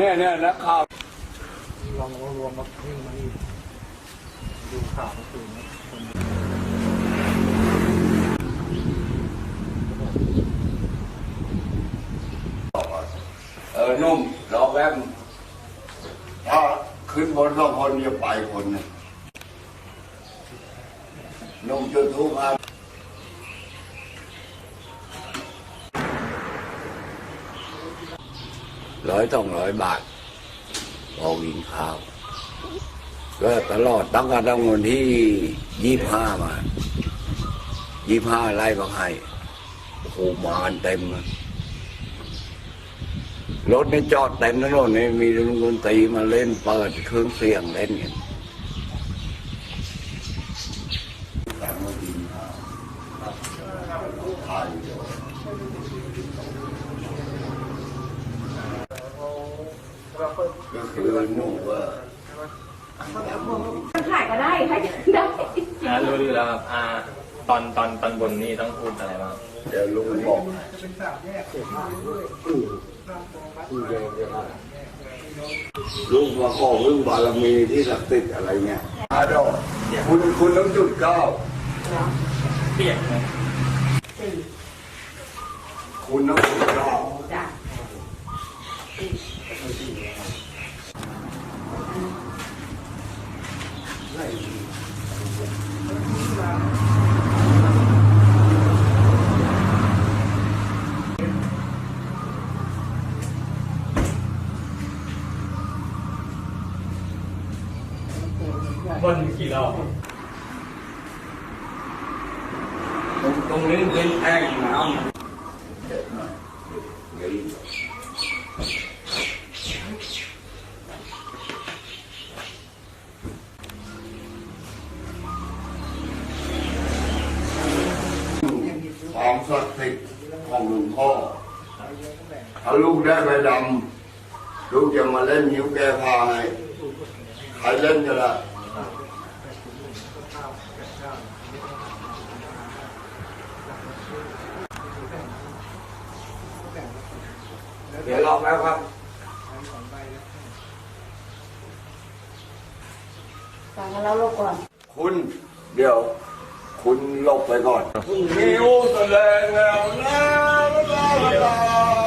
เนี่ยเนี่ยนักข่าวลองรวมมาวิ่งมานี่ดูข่าวเมื่อคืนนะคนเออนุ่มรอแป๊บถ้าขึ้นบนสองคนจะไปคนนึงนุ่มจุดทุกครับ ร้อยสองร้อยบาทพอกินข้าว ก็ตลอดตั้งแต่ตั้งวันที่ยี่ห้ามายี่ห้าไล่มาให้โอ้โหมากันเต็มรถนี่จอดเต็มถนนนี่มีดนตรีมาเล่นเปิดเครื่องเสียงเล่นกัน ก็คือหนูว่าถ่ายก็ได้ถ่ายก็ได้อ่ารู้อยู่แล้วครับอ่าตอนตอนตอนบนนี่ต้องพูดอะไรบ้างเดี๋ยวลุงบอกลุงมาขอเรื่องบารมีที่ศักดิ์สิทธิ์อะไรเงี้ยอาดอกคุณคุณต้องจุดเก้าเปียกไหมคุณต้องจุดเก้า จ้ะ บนกี่รอบตรงตรงนี้เป็นแอ่งน้ำเด็ดหน่อยเดี๋ยวความศักดิ์สิทธิ์ของหลวงพ่อ ถ้าลูกได้ใบดำลูกจะมาเล่นนิ้วแก้ผ้าให้ ใครเล่นก็ได้ เดี๋ยวรอแป๊บครับฟังกันแล้วลบก่อน คุณเดี๋ยว คุณหลบไปก่อนมิวแสดงแล้วนะลาลาลา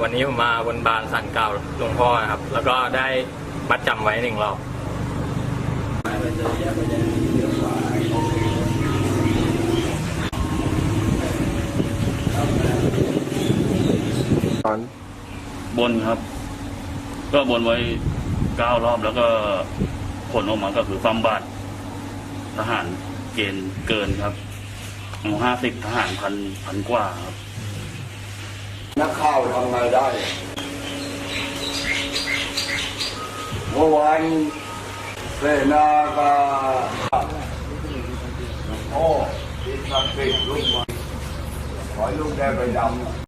วันนี้ผมมาบนบานสันเก่าหลวงพ่อนะครับ แล้วก็ได้มัดจำไว้หนึ่งรอบบนครับ ก็บนไว้เก้ารอบแล้วก็ผลออกมาก็คือความบาดทหารเกณฑ์เกินครับห้าสิบทหารพันพันกว่าครับ ทำไงได้ เมื่อวานเสนากาโอ้ที่ศักดิ์สิทธิ์ลูกมาขอให้ลูกได้ไปดำ